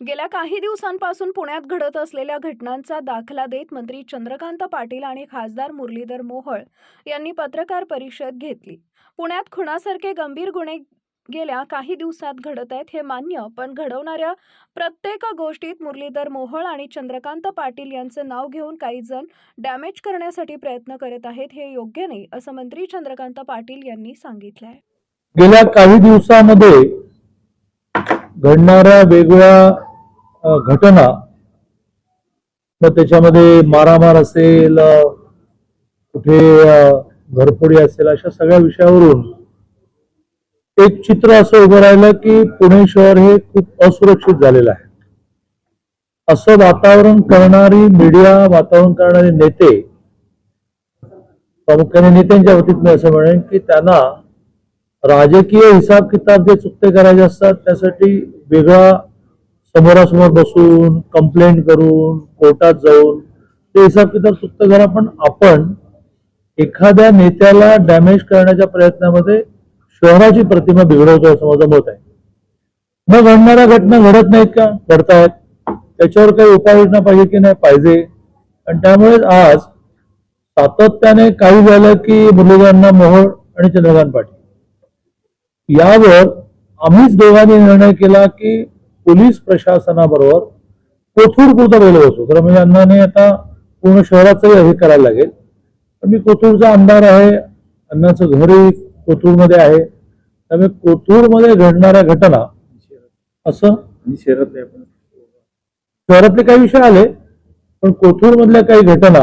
गेल्या काही दिवसांपासून पुण्यात घडत असलेल्या घटनांचा दाखला देत मंत्री चंद्रकांत पाटील आणि खासदार मुरलीधर मोहोळ यांनी पत्रकार परिषद घेतली. पुण्यात खुनासारखे गंभीर गुन्हे गेल्या काही दिवसात घडत आहेत हे मान्य पण घडवणाऱ्या प्रत्येक गोष्टीत मुरलीधर मोहोळ आणि चंद्रकांत पाटील यांचं नाव घेऊन काही जण डॅमेज करण्यासाठी प्रयत्न करत आहेत हे योग्य नाही असं मंत्री चंद्रकांत पाटील यांनी सांगितलं आहे गेल्या काही दिवसामध्ये घडणाऱ्या वेगळ्या घटना मग त्याच्यामध्ये मारामार असेल कुठे घरफोडी असेल अशा सगळ्या विषयावरून एक चित्र असं उभं राहिलं की पुणे शहर हे खूप असुरक्षित झालेलं आहे. असं वातावरण करणारी मीडिया वातावरण करणारे नेते प्रामुख्याने नेत्यांच्या वतीत मी असं म्हणेन की त्यांना राजकीय हिसाब किताब जे चुकते करायचे असतात त्यासाठी वेगळा समोरासमोर बसून कंप्लेंट करून कोर्टात जाऊन ते हिसाब किताब सुप्त करा पण आपण एखाद्या नेत्याला डॅमेज करण्याच्या प्रयत्नामध्ये शहराची प्रतिमा बिघडवतो असं माझं मत आहे. मग घडणाऱ्या घटना घडत नाहीत का? घडतायत. त्याच्यावर काही उपाययोजना पाहिजे की नाही? पाहिजे. आणि त्यामुळे आज सातत्याने काही झालं की मुरलीधरांना मोहोळ आणि चंद्रकांत पाटील. यावर आम्हीच दोघांनी निर्णय केला की पोलीस प्रशासनाबरोबर कोथरूड पुरतं पहिलं बसू तर म्हणजे अण्णाने आता पूर्ण शहराचंही हे करायला लागेल. पण मी कोथरूडचा आमदार आहे. अण्णाचं घरही कोथरूडमध्ये आहे. त्यामुळे कोथरूडमध्ये घडणाऱ्या घटना असं शहरातले आपण शहरातले काही विषय आले पण कोथरूड मधल्या काही घटना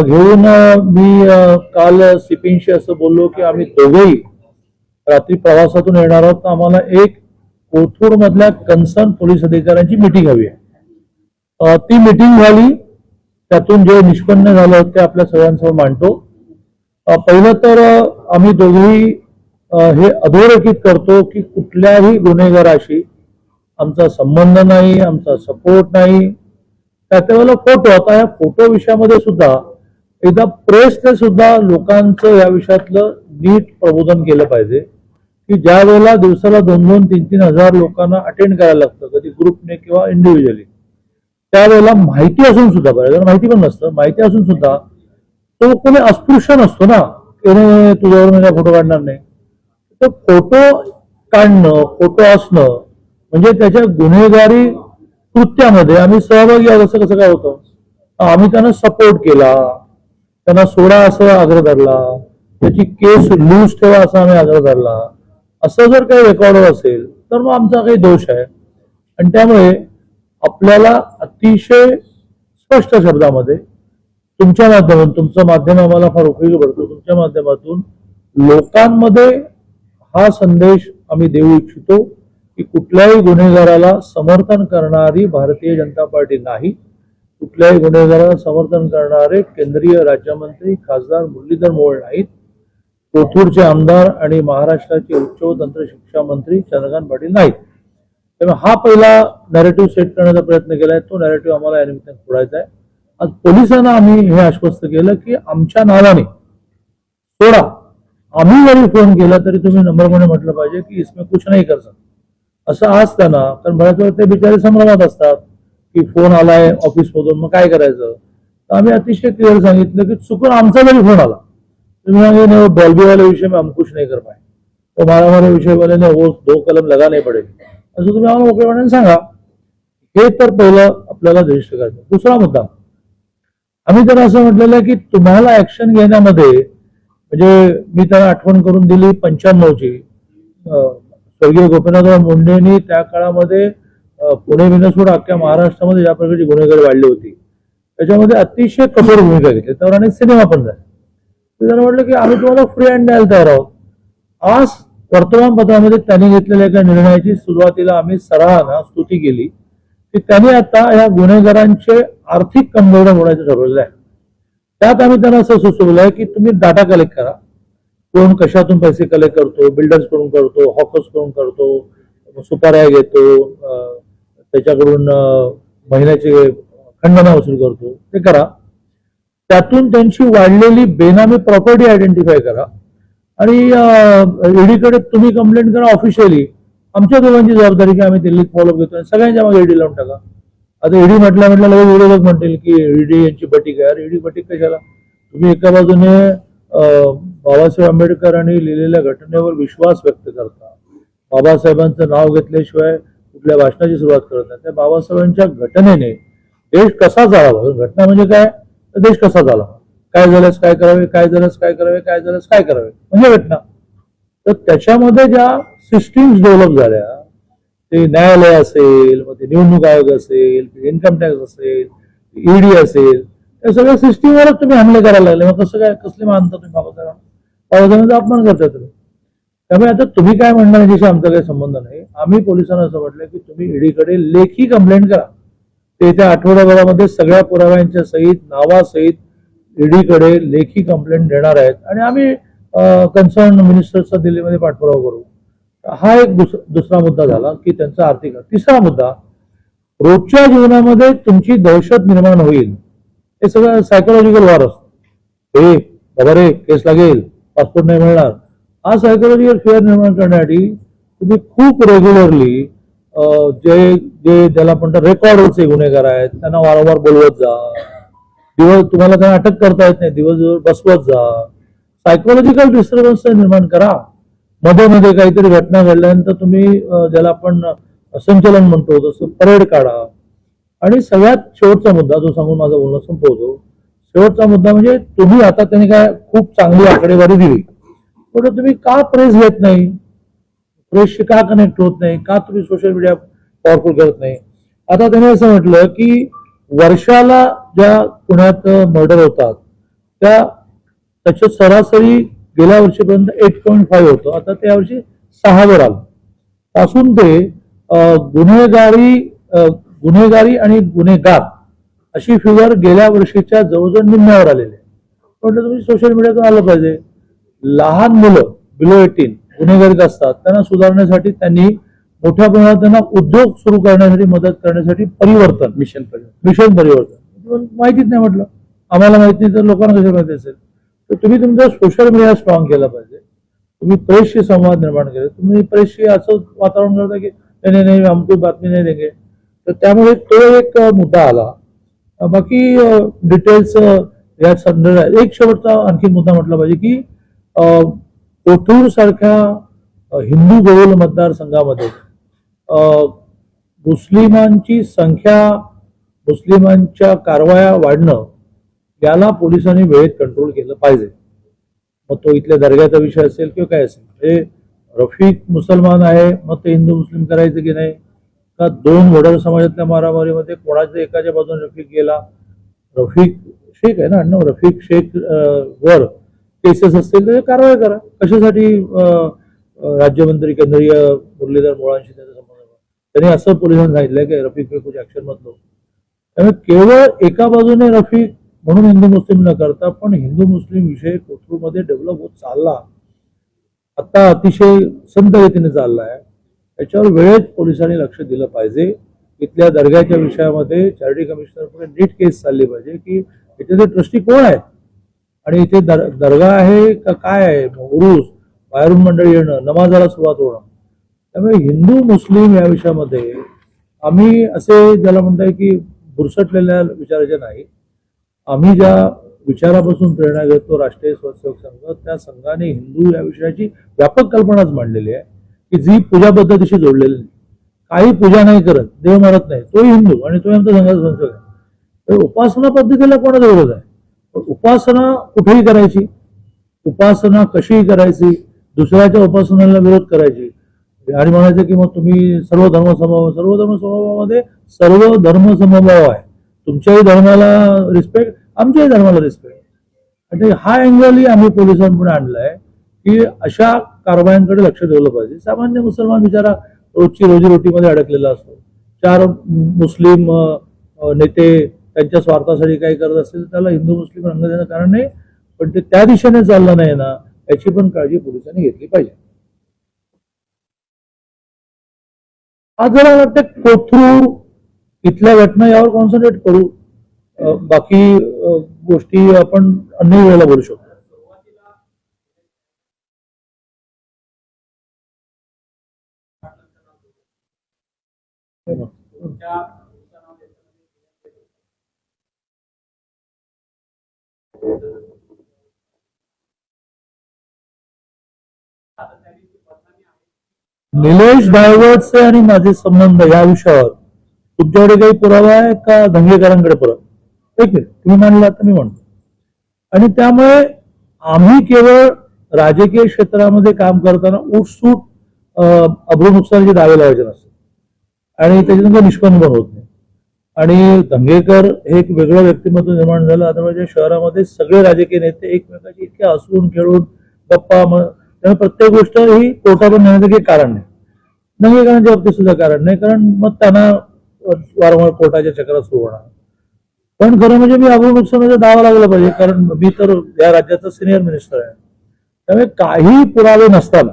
घेऊन मी काल सिपींशी असं बोललो की आम्ही दोघेही रात्री प्रवासातून येणार आहोत. तर आम्हाला एक कोथरूड मधल्या कन्सर्न पोलीस अधिकाऱ्यांची मिटिंग हवी आहे. ती मिटिंग झाली त्यातून जे निष्पन्न झालं ते आपल्या सगळ्यांसमोर मांडतो. पहिलं तर आम्ही दोघेही हे अधोरेखित करतो की कुठल्याही गुन्हेगाराशी आमचा संबंध नाही आमचा सपोर्ट नाही. त्यावेळेला फोटो आता या फोटो विषयामध्ये सुद्धा एकदा प्रेसने सुद्धा लोकांचं या विषयातलं नीट प्रबोधन केलं पाहिजे. की ज्या वेळेला दिवसाला दोन दोन तीन तीन हजार लोकांना अटेंड करायला लागतं कधी ग्रुपने किंवा इंडिव्हिज्युअली त्यावेळेला माहिती असून सुद्धा बरं माहिती पण नसतं माहिती असून सुद्धा तो कोणी अस्पृश्य नसतो ना की तुझ्यावर मी फोटो काढणार नाही. तर फोटो काढणं फोटो असणं म्हणजे त्याच्या गुन्हेगारी कृत्यामध्ये आम्ही सहभागी आहोत असं कसं काय होतं? आम्ही त्यांना सपोर्ट केला त्यांना सोडा असं आग्रह धरला त्याची केस लूज ठेवा असा आम्ही आग्रह धरला. असं जर काही रेकॉर्डवर असेल तर मग आमचा काही दोष आहे. आणि त्यामुळे आपल्याला अतिशय स्पष्ट शब्दामध्ये तुमच्या माध्यमातून तुमचं माध्यम आम्हाला फार उपयोगी पडतो. तुमच्या माध्यमातून लोकांमध्ये हा संदेश आम्ही देऊ इच्छितो की कुठल्याही गुन्हेगाराला समर्थन करणारी भारतीय जनता पार्टी नाही. कुठल्याही गुन्हेगाराला समर्थन करणारे केंद्रीय राज्यमंत्री खासदार मुरलीधर मोहोळ नाहीत. कोथरूडचे आमदार आणि महाराष्ट्राचे उच्च व तंत्र शिक्षा मंत्री चंद्रकांत पाटील नाहीत त्यामुळे हा पहिला नॅरेटिव्ह सेट करण्याचा प्रयत्न केलाय. तो नॅरेटिव्ह आम्हाला या निमित्ताने फोडायचा आहे. आज पोलिसांना आम्ही हे आश्वस्त केलं की आमच्या नावाने सोडा. आम्ही जरी फोन केला तरी तुम्ही नंबरपणे म्हटलं पाहिजे की इसमें कुछ नाही कर सकता. असं आज त्यांना कारण बऱ्याच वेळ ते बिचारे संभ्रमात असतात की फोन आलाय ऑफिसमधून मग काय करायचं? तर आम्ही अतिशय क्लिअर सांगितलं की चुकून आमचा जरी फोन आला तुम्ही सांगे नाही बॉल्बी वाले विषय में हम कुछ नहीं कर पाए तो मारामारी विषय वाले ने वो हो, दो कलम लगाने पडेल. असं तुम्ही आम्हाला मोकळेपणाने सांगा. हे तर पहिलं आपल्याला रजिस्टर करायचं दुसरा मुद्दा. आम्ही तर असं म्हटलेलं आहे की तुम्हाला ऍक्शन घेण्यामध्ये म्हणजे मी त्यांना आठवण करून दिली पंच्याण्णवची स्वर्गीय गोपीनाथराव मुंडेंनी त्या काळामध्ये पुणे विनसोड अख्ख्या महाराष्ट्रामध्ये ज्या प्रकारची गुन्हेगारी वाढली होती. त्याच्यामध्ये अतिशय कठोर भूमिका घेतली. त्यावर अनेक सिनेमा पण झाले. त्यांना म्हटलं की आम्ही तुम्हाला फ्री हँड द्यायला तयार आहोत. आज वर्तमानपत्रामध्ये त्यांनी घेतलेल्या एका निर्णयाची सुरुवातीला आम्ही सराहना स्तुती केली. की त्यांनी आता या गुन्हेगारांचे आर्थिक कमजोर होण्याचं ठरवलेलं आहे. त्यात आम्ही त्यांना असं सुचवलं आहे की तुम्ही डाटा कलेक्ट करा. कोण कशातून पैसे कलेक्ट करतो बिल्डर्सकडून करतो हॉकर्सकडून करतो सुपाऱ्या घेतो त्याच्याकडून महिन्याचे खंडना वसूल करतो ते करा. त्यातून त्यांची वाढलेली बेनामी प्रॉपर्टी आयडेंटिफाय करा. आणि ईडीकडे तुम्ही कंप्लेंट करा ऑफिशियली आमच्या दोघांची जबाबदारी की आम्ही दिल्लीत फॉलोअप घेतो आणि सगळ्यांच्या मागे ईडी लावून टाका. आता ईडी म्हटलं म्हटलं लगेच विरोधक म्हणतील की ईडी यांची बटीक आहे अरे ईडी बटीक कशाला? तुम्ही एका बाजूने बाबासाहेब आंबेडकरांनी लिहिलेल्या घटनेवर विश्वास व्यक्त करता. बाबासाहेबांचं नाव घेतल्याशिवाय कुठल्या भाषणाची सुरुवात करत नाही. त्या बाबासाहेबांच्या घटनेने देश कसा चालावा घटना म्हणजे काय? तर देश कसा झाला? काय झाल्यास काय करावे काय झाल्यास काय करावे काय झाल्यास काय करावे? म्हणजे घटना तर त्याच्यामध्ये ज्या सिस्टीम्स डेव्हलप झाल्या ते न्यायालय असेल मग ते निवडणूक आयोग असेल इन्कम टॅक्स असेल ईडी असेल या सगळ्या सिस्टीमवरच तुम्ही हल्ले करायला लागले. मग कसं काय कसले मानता तुम्ही बाबासाहेबांना? बाबासाहेबांचा अपमान करता तुम्ही. त्यामुळे आता तुम्ही काय म्हणणार याच्याशी आमचा काही संबंध नाही. आम्ही पोलिसांना असं म्हटलं की तुम्ही ईडीकडे लेखी कंप्लेंट करा. ते येत्या आठवड्याभरामध्ये सगळ्या पुराव्यांच्या सहित नावासहित ईडीकडे लेखी कंप्लेंट देणार आहेत. आणि आम्ही कन्सर्न मिनिस्टरचा दिल्लीमध्ये पाठपुरावा करू. हा एक दुस- दुसरा मुद्दा झाला की त्यांचा आर्थिक तिसरा मुद्दा रोजच्या जीवनामध्ये तुमची दहशत निर्माण होईल. हे सगळं सायकोलॉजिकल वार असतो. हे बाबा रे केस लागेल पासपोर्ट नाही मिळणार. हा सायकोलॉजिकल फिअर निर्माण करण्यासाठी तुम्ही खूप रेग्युलरली जे जे ज्याला म्हणतात रेकॉर्डवरचे गुन्हेगार आहेत त्यांना वारंवार बोलवत जा. दिवस तुम्हाला त्यांना अटक करता येत नाही दिवसभर बसवत जा. सायकोलॉजिकल डिस्टर्बन्स निर्माण करा. मध्ये मध्ये काहीतरी घटना घडल्यानंतर तुम्ही ज्याला आपण संचलन म्हणतो तसं परेड काढा. आणि सगळ्यात शेवटचा मुद्दा जो सांगून माझं बोलणं संपवतो शेवटचा मुद्दा म्हणजे तुम्ही आता त्यांनी काय खूप चांगली आकडेवारी दिली. पण तुम्ही का प्रेस घेत नाही? प्रेक्षक का कनेक्ट होत नाही? का तुम्ही सोशल मीडिया पॉवरफुल करत नाही? आता त्यांनी असं म्हटलं की वर्षाला ज्या पुण्यात मर्डर होतात त्या त्याचं सरासरी गेल्या वर्षीपर्यंत एट पॉईंट फाईव्ह होतं. आता त्या वर्षी सहावर आलं. पासून ते गुन्हेगारी गुन्हेगारी आणि गुन्हेगार अशी फिगर गेल्या वर्षीच्या जवळजवळ निम्म्यावर आलेली आहे. म्हटलं तुम्ही सोशल मीडियातून आलं पाहिजे. लहान मुलं बिलो एटीन गुन्हेगारीत असतात त्यांना सुधारण्यासाठी त्यांनी मोठ्या प्रमाणात त्यांना उद्योग सुरू करण्यासाठी मदत करण्यासाठी परिवर्तन मिशन परिवर्तन. मिशन परिवर्तन. माहितीच नाही म्हटलं. आम्हाला माहिती नाही तर लोकांना कसे माहिती असेल? तर तुम्ही तुमचं सोशल मीडिया स्ट्रॉंग केला पाहिजे. तुम्ही प्रेसशी संवाद निर्माण केले. तुम्ही प्रेसशी असं वातावरण करता की नाही नाही हमको बातमी नाही देंगे. तर त्यामुळे तो एक मुद्दा आला. बाकी डिटेल्स या संदर्भात एक शेवटचा आणखी मुद्दा म्हटला पाहिजे की कोथरूड सारख्या हिंदू बहुल मतदारसंघामध्ये मुस्लिमांची संख्या मुस्लिमांच्या कारवाया वाढणं याला पोलिसांनी वेळेत कंट्रोल केलं पाहिजे. मग तो इथल्या दर्ग्याचा विषय असेल किंवा काय असेल. म्हणजे रफिक मुसलमान आहे मग ते हिंदू मुस्लिम करायचं की नाही? का दोन वडर समाजातल्या मारामारीमध्ये कोणाच्या एकाच्या बाजूने रफिक गेला? रफिक शेख आहे ना अण्णा? रफिक शेख वर केसेस असतील तर कारवाई करा. कशासाठी राज्यमंत्री केंद्रीय मुरलीधर मोळांशी त्याचा संबंध त्यांनी असं पोलिसांनी सांगितलंय की रफिक कुछ ऍक्शन मधलो त्यामुळे केवळ एका बाजूने रफिक म्हणून हिंदू मुस्लिम न करता पण हिंदू मुस्लिम विषय कोथरूडमध्ये डेव्हलप होत चालला. आता अतिशय संत गतीने चालला आहे त्याच्यावर वेळेत पोलिसांनी लक्ष दिलं पाहिजे. इथल्या दर्ग्याच्या विषयामध्ये चॅरिटी कमिशनरकडे नीट केस चालली पाहिजे की इथे ट्रस्टी कोण आहेत? आणि इथे दर दर्गा आहे का काय आहे? उरूस बाहेरून मंडळी येणं नमाजाला सुरुवात होणं. त्यामुळे हिंदू मुस्लिम या विषयामध्ये आम्ही असे ज्याला म्हणताय की बुरसटलेल्या विचाराचे नाही. आम्ही ज्या विचारापासून प्रेरणा घेतो राष्ट्रीय स्वयंसेवक संघ त्या संघाने हिंदू या विषयाची व्यापक कल्पनाच मांडलेली आहे की जी पूजा पद्धतीशी जोडलेली नाही. काही पूजा नाही करत देव मारत नाही तोही हिंदू आणि तोही आमचा संघाचा स्वयंसेवक आहे. तर उपासना पद्धतीला कोणाचा विरोध आहे? उपासना कुठेही करायची. उपासना कशीही करायची दुसऱ्याच्या उपासनेला विरोध करायची. आणि म्हणायचं की मग तुम्ही सर्व धर्मसमभाव सर्व धर्मसमभावामध्ये सर्व धर्म समभाव आहे. तुमच्याही धर्माला रिस्पेक्ट आमच्याही धर्माला रिस्पेक्ट आणि हा अँगलही आम्ही पोलिसांपुढे आणलाय की अशा कारवायांकडे लक्ष ठेवलं पाहिजे. सामान्य मुसलमान बिचारा रोजची रोजीरोटीमध्ये अडकलेला असतो. चार मुस्लिम नेते त्यांच्या स्वार्थासाठी काही करत असतील तर त्याला हिंदू मुस्लिम रंग देणं कारण नाही. पण ते त्या दिशेने चाललं नाही ना याची पण काळजी पोलिसांनी घेतली पाहिजे. आज जरा वाटतं कोथरूड इथल्या घटना यावर कॉन्सन्ट्रेट करू. बाकी गोष्टी आपण अन्य वेळेला बोलू शकतो. निलेश डायव्हर्टचे आणि माझे संबंध या विषयावर. तुमच्याकडे काही पुरावा आहे का? दंगेकरांकडे पुरावा. ठीक आहे. तुम्ही मानला तर मी म्हणतो आणि त्यामुळे आम्ही केवळ राजकीय क्षेत्रामध्ये काम करताना उठसूट अं, अब्रू नुकसानीचे दावे लावायचे नसतात. आणि त्याच्यातून काही निष्पन्न पण होत नाही. आणि दंगेकर हे एक वेगळं व्यक्तिमत्व निर्माण झालं. आता या शहरामध्ये सगळे राजकीय नेते एकमेकांशी इतके हसून खेळून गप्पा मग त्यामुळे प्रत्येक गोष्ट ही कोर्टावर नेण्याचं काही कारण नाही. दंगेकरांच्या बाबतीत सुद्धा कारण नाही कारण मग त्यांना वारंवार कोर्टाच्या चक्रात सुरू होणार. पण खरं म्हणजे मी अगोदर नुकसानाचा दावा लागला पाहिजे कारण मी तर या राज्याचा सिनियर मिनिस्टर आहे. त्यामुळे काही पुरावे नसताना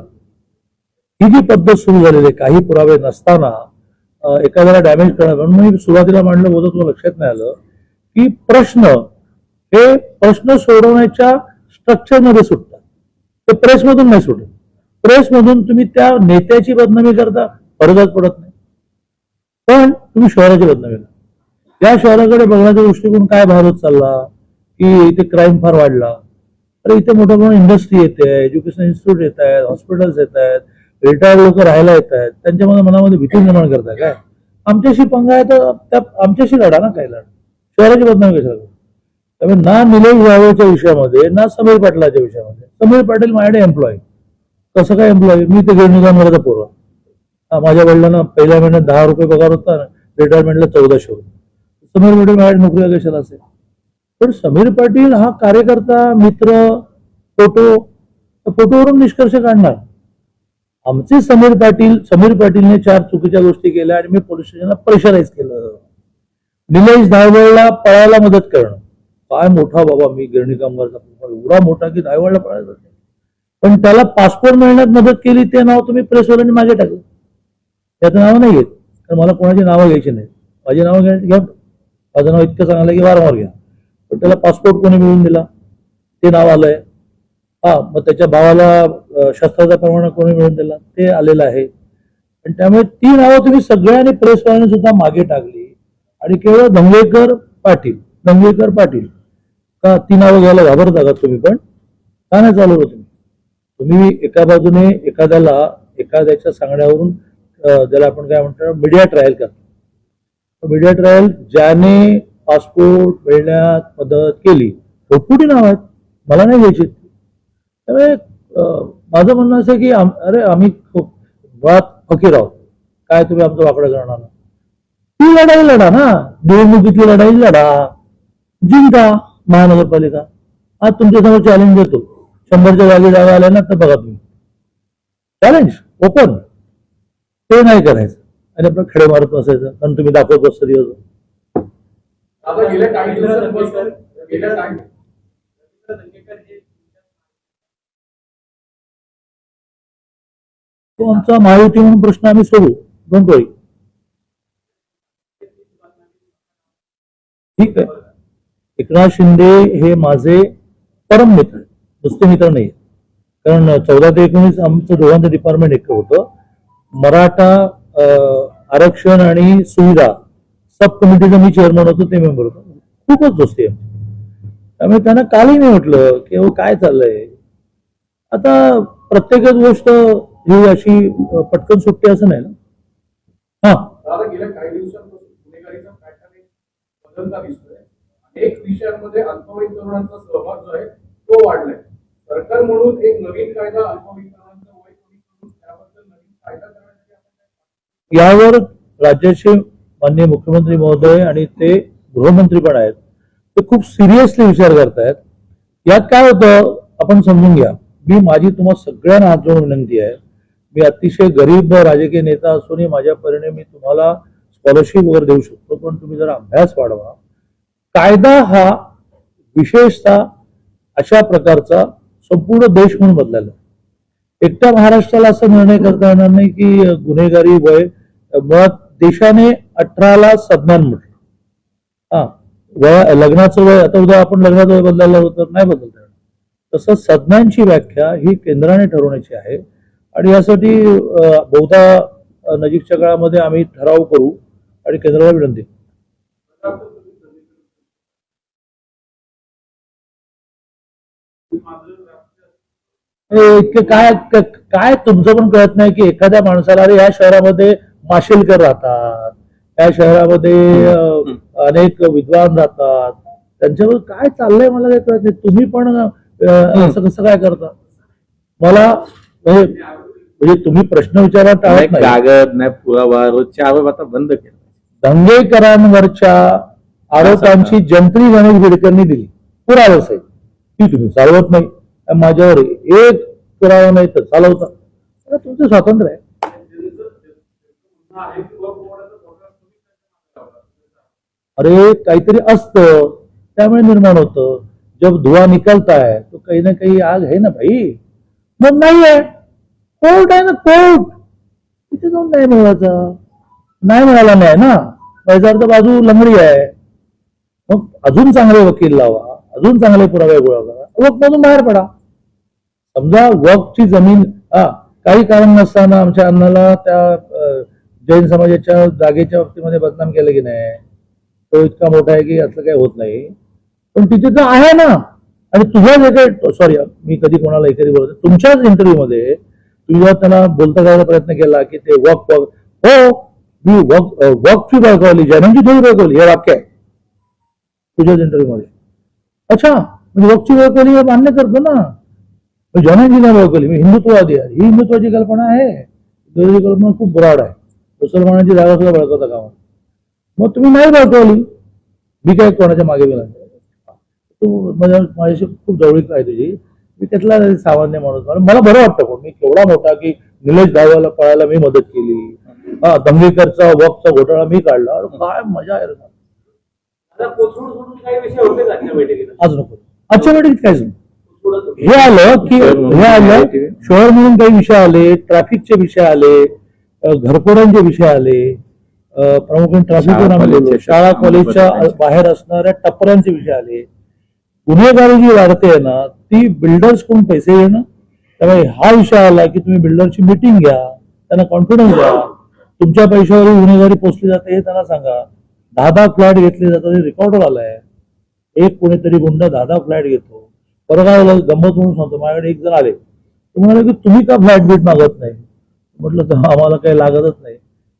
ही जी पद्धत सुरू झालेली आहे काही पुरावे नसताना एखाद्याला डॅमेज करणं म्हणून मी सुरुवातीला मांडलं होतं तुला लक्षात नाही आलं की प्रश्न हे प्रश्न सोडवण्याच्या स्ट्रक्चरमध्ये सुटतात. ते प्रेसमधून नाही सुटत. प्रेसमधून तुम्ही त्या नेत्याची बदनामी करता फरकच पडत नाही. पण तुम्ही शहराची बदनामी करता. त्या शहराकडे बघण्याचा दृष्टिकोन काय भारत चालला? की इथे क्राईम फार वाढला. तर इथे मोठ्या प्रमाणात इंडस्ट्री येते एज्युकेशन इन्स्टिट्यूट येत आहेत हॉस्पिटल्स येत आहेत. रिटायर्ड लोक राहायला येत आहेत त्यांच्यामध्ये मनामध्ये भीती निर्माण करताय काय? आमच्याशी पंगा आहे तर त्या आमच्याशी लढा ना काय लढा. शहराची बदनाम कशाला त्यामुळे ना निलेश जावळच्या विषयामध्ये ना समीर पाटलाच्या विषयामध्ये. समीर पाटील माझ्याकडे एम्प्लॉई कसं काय एम्प्लॉई मी ते गिरणीकामगाराचा पोरवा. हा, माझ्या वडिलांना पहिल्या महिन्यात दहा रुपये पगार होता रिटायरमेंटला चौदाशे रुपये समीर पाटील माझ्या नोकरीला कशाला असेल? पण समीर पाटील हा कार्यकर्ता मित्र फोटो फोटोवरून निष्कर्ष काढणार. आमचे समीर पाटील समीर पाटीलने चार चुकीच्या गोष्टी केल्या आणि मी पोलीस स्टेशनला प्रेशराईज केलं. निलेश धायवळला पळायला मदत करणं. काय मोठा बाबा मी गिरणी कामगारचा एवढा मोठा की धायवळला पळायला पण त्याला पासपोर्ट मिळण्यात मदत केली ते नाव तुम्ही प्रेसवाल्यांनी मागे टाकलं. त्याचं नाव नाही येत कारण मला कोणाची नावं घ्यायची नाही माझी नावं घ्या घ्या. माझं नाव इतकं चांगलं की वारंवार घ्या. पण त्याला पासपोर्ट कोणी मिळवून दिला? ते नाव आलंय. हा मग त्याच्या भावाला शस्त्राचा परवाना कोणी मिळून दिला ते आलेलं आहे. आणि त्यामुळे ती नावं तुम्ही सगळ्यांनी प्रेसवाल्याने सुद्धा मागे टाकली. आणि केवळ दंगेकर पाटील दंगेकर पाटील. का ती नावं घ्यायला घाबरता का तुम्ही पण? का नाही चालवलं तुम्ही तुम्ही एका बाजूने एखाद्याला एखाद्याच्या सांगण्यावरून ज्याला आपण काय म्हणतो मीडिया ट्रायल करतो. मीडिया ट्रायल ज्याने पासपोर्ट मिळण्यात मदत केली. भरपुरी नाव आहेत. मला नाही घ्यायची त्यामुळे माझं म्हणणं असं आहे की अरे आम्ही मुळात फकीर आहोत. काय तुम्ही आमचं वाकडं करणार? ती लढाई लढा ना. निवडणुकीतली लढाई लढा. जिंका महानगरपालिका. आज तुमच्यासमोर चॅलेंज देतो. शंभरच्या जागी जागा आल्या ना तर बघा तुम्ही. चॅलेंज ओपन ते नाही करायचं. आणि आपण खडे मारत बसायचं. कारण तुम्ही दाखवत बसता दिवस तो आमचा महायुती म्हणून प्रश्न आम्ही सोडू. डोंट ठीक आहे. एकनाथ शिंदे हे माझे परम मित्र. नुसते मित्र नाही कारण चौदा ते एकोणीस आमचं दोघांचं डिपार्टमेंट एक होतं. मराठा आरक्षण आणि सुविधा सब कमिटीचं मी चेअरमन होतो ते मेंबर होतो. खूपच दोस्ती आहे त्यामुळे त्यांना कालही मी म्हटलं की अहो काय चाललंय? आता प्रत्येकच गोष्ट ही अशी पटकन सुटते असं नाही ना? हा. आता गेल्या काही दिवसांपासून गुन्हेगारीचा पॅटर्न एक बदलता दिसतोय. अनेक विषयांमध्ये अल्पवयीन तरुणांचा सहभाग जो आहे तो वाढलाय. सरकार म्हणून एक नवीन कायदा अल्पवयीन तरुणांचं वय कमी करून त्याबद्दल नवीन कायदा करण्यासाठी आपण काय यावर राज्याचे माननीय मुख्यमंत्री महोदय आणि ते गृहमंत्री पण आहेत. ते खूप सिरियसली विचार करतायत. यात काय होतं आपण समजून घ्या. मी माझी तुम्हाला सगळ्यांना हात जोडून विनंती आहे. मी अतिशय गरीब राजकीय नेता असूनही माझ्या परीने मी तुम्हाला स्कॉलरशिप वगैरे देऊ शकतो पण तुम्ही जरा अभ्यास वाढवा. कायदा हा विशेषतः अशा प्रकारचा संपूर्ण देश म्हणून बदलायला एकट्या महाराष्ट्राला असा निर्णय करता येणार नाही की गुन्हेगारी वय मुळात देशाने अठराला सज्ञान म्हटलं. हा वय लग्नाचं वय आता उद्या आपण लग्नाचं वय बदलायला होतं तर नाही बदलता येणार. तसं सज्ञांची व्याख्या ही केंद्राने ठरवण्याची आहे. आणि यासाठी बहुधा नजीकच्या काळामध्ये आम्ही ठराव करू आणि केंद्राला विनंती. इतके काय काय तुमचं पण कळत नाही की एखाद्या माणसाला अरे या शहरामध्ये माशेलकर राहतात. या शहरामध्ये अनेक विद्वान राहतात. त्यांच्यावर काय चाललंय मला काही कळत नाही. तुम्ही पण असं कसं काय करता? मला म्हणजे, म्हणजे तुम्ही प्रश्न विचारा नाही टाळत नाही. कागद नाही पुरावा रोजचे आरोप आता बंद केले. दंगेकरांवरच्या आरोपांची जंत्री गणेश बिडकरनी दिली. पुरावा साहेब. ती तुम्ही चालवत नाही. माझ्यावर एक पुरावा नाही तर चालवता. तुमचं स्वातंत्र्य आहे? अरे काहीतरी असतं. त्यामुळे निर्माण होतं. जब धुवा निकलता है तो काही ना काही आग आहे ना भाई. मग नाही आहे. कोर्ट आहे ना कोर्ट. तिथे जाऊन नाही मिळवायचा. नाही मिळाला नाही ना. माझा अर्थ बाजू लंगडी आहे. मग अजून चांगले वकील लावा. अजून चांगले पुरावे गोळा करा. वक मधून बाहेर पडा. समजा वकची जमीन हा काही कारण नसताना आमच्या अण्णाला त्या जैन समाजाच्या जागेच्या बाबतीमध्ये बदनाम केलं की नाही? तो इतका मोठा आहे की असं काही होत नाही. पण तिथे तर आहे ना. आणि तुझ्या जे काही सॉरी मी कधी कोणाला एकरी बोलतो तुमच्याच इंटरव्ह्यू मध्ये तुझ्या त्यांना बोलता करायचा प्रयत्न केला की ते वॉक वॉक. हो मी वॉक वॉकची बळकवली जैनांची थोडी बळकवली हे वाक्य आहे. तुझ्याच इंटरव्ह्यू मध्ये. अच्छा म्हणजे वॉकची बळकवली हे मान्य करतो ना. मग जैनांची बळकवली मी हिंदुत्ववादी आहे. ही हिंदुत्वाची कल्पना आहे. हिंदुत्वाची कल्पना खूप ब्रॉड आहे. मुसलमानांची जागा सुद्धा बळकवता कामा मग तुम्ही नाही बळकवली. मी काय कोणाच्या मागे गेला तू माझ्या माझ्याशी खूप जवळीक आहे तुझी. मी त्यातला सामान्य माणूस मला मला बरं वाटतं पण मी केवढा मोठा की निलेश दहाव्याला पळायला मी मदत केली. हा दंगेकरचा वक्तचा घोटाळा मी काढला. अरे काय मजा आहे होते आजच्या बैठकीत? कोथरूडच होते. हे आलं की हे आलं शहर म्हणून काही विषय आले ट्रॅफिकचे विषय आले अ, घरफोड्यांचे विषय आले प्रामुख्याने ट्रॅफिकवर शाळा कॉलेजच्या. बाहेर असणाऱ्या टपऱ्यांचे विषय आले. गुन्हेगारी जी वाढते आहे ना ती बिल्डर्सकडून पैसे घेणं त्यामुळे हा विषय आला की तुम्ही बिल्डरची मिटिंग घ्या त्यांना कॉन्फिडन्स द्या. तुमच्या पैशावर गुन्हेगारी पोचली जाते हे त्यांना सांगा. दहा दहा फ्लॅट घेतले जातात हे रेकॉर्डवर आलाय. एक कोणीतरी गुंड दहा दहा फ्लॅट घेतो. बरं काय गंमत म्हणून सांगतो माझ्याकडे एक जण आले. ते म्हणाले की तुम्ही का फ्लॅट बीट मागत नाही? म्हटलं तर आम्हाला काही लागतच नाही.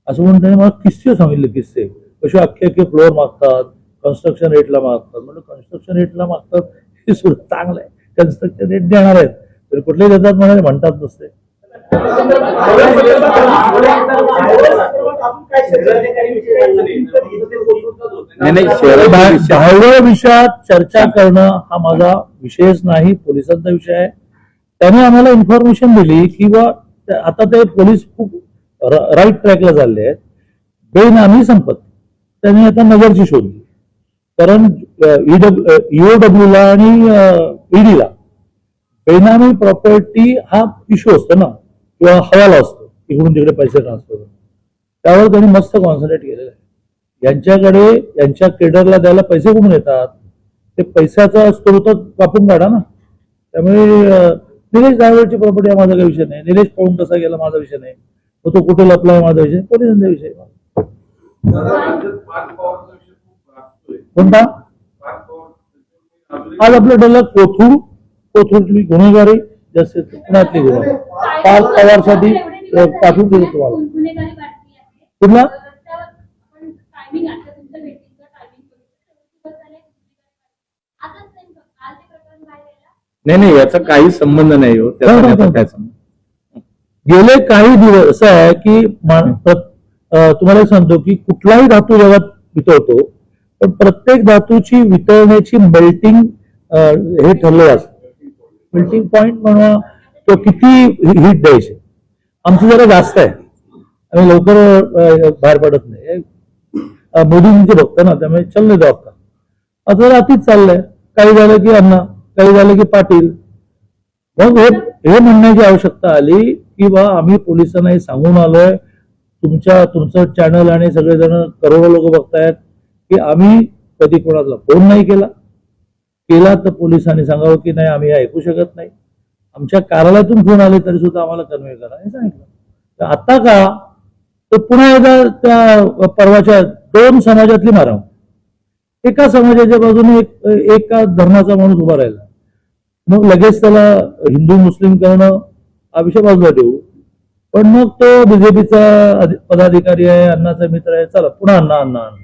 असं म्हणून त्यांनी मला किस्से सांगितले किस्से. कसे अख्खे अख्खे फ्लोअर मागतात कन्स्ट्रक्शन रेटला मागतात. म्हणजे कन्स्ट्रक्शन रेटला मागतात हे सुद्धा चांगलं आहे. कन्स्ट्रक्शन रेट देणार आहेत. तर कुठले देतात म्हणाले म्हणतात नसते. दहाव्या विषयात चर्चा करणं हा माझा विषयच नाही पोलिसांचा विषय आहे. त्याने आम्हाला इन्फॉर्मेशन दिली की बा आता ते पोलीस खूप राईट ट्रॅकला चालले आहेत. बेनामी संपत्ती. त्यांनी आता नगरची शोधली कारण ईओडब्ल्यू ला आणि ईडीला बेनामी प्रॉपर्टी हा इश्यू असतो ना किंवा हवाला असतो इकडून तिकडे पैसे ट्रान्सफर त्यावर त्यांनी मस्त कॉन्सन्ट्रेट केलेलं आहे. यांच्याकडे यांच्या केडरला द्यायला पैसे कुठून येतात? ते पैशाचा स्त्रोत कापून काढा ना. त्यामुळे निलेश ड्रायव्हरची प्रॉपर्टी हा माझा काही विषय नाही. निलेश पळून कसा गेला माझा विषय नाही. मग तो कुठे लपला आहे? माझा विषय पोलिसांचा विषय कोणता? आज आपलं ठरलं कोथरूड कोथरूडची गुन्हेगारी जास्त पुण्यातली गुन्हेगारी पाच पवारसाठी पाठवून दिलं तुम्हाला. कुठला नाही नाही याचा काही संबंध नाही हो. काय संबंध? गेले काही दिवस असं आहे की तुम्हाला सांगतो की कुठलाही धातू जगात वितळतो पण प्रत्येक धातूची वितळण्याची मेल्टिंग हे ठरलेलं असतं. मेल्टिंग पॉइंट म्हणा तो किती हीट द्यायचे. आमचं जरा जास्त आहे. आम्ही लवकर बाहेर पडत नाही. मोदींचे म्हणजे बघतो ना त्यामुळे चालले जाऊ आता आता रात्रीच चाललंय. काही झालं की अण्णा काही झालं की पाटील. मग हे हे म्हणण्याची आवश्यकता आली की बा आम्ही पोलिसांना हे सांगून आलोय. तुमच्या तुमचं चॅनल आणि सगळेजण करोडो लोक बघतायत. की आम्ही कधी कोणाला फोन नाही केला. केला तर पोलिसांनी सांगावं की नाही आम्ही ऐकू शकत नाही. आमच्या कार्यालयातून फोन आले तरी सुद्धा आम्हाला कन्वे करा हे सांगितलं. तर आता का तर पुन्हा एकदा त्या परवाच्या दोन समाजातली माराव एका समाजाच्या बाजूने एक एका धर्माचा माणूस उभा राहिला. मग लगेच त्याला हिंदू मुस्लिम करणं हा विषय बाजूला ठेवू पण मग तो बीजेपीचा पदाधिकारी आहे अण्णाचा मित्र आहे चला पुन्हा अण्णा अण्णा अण्णा.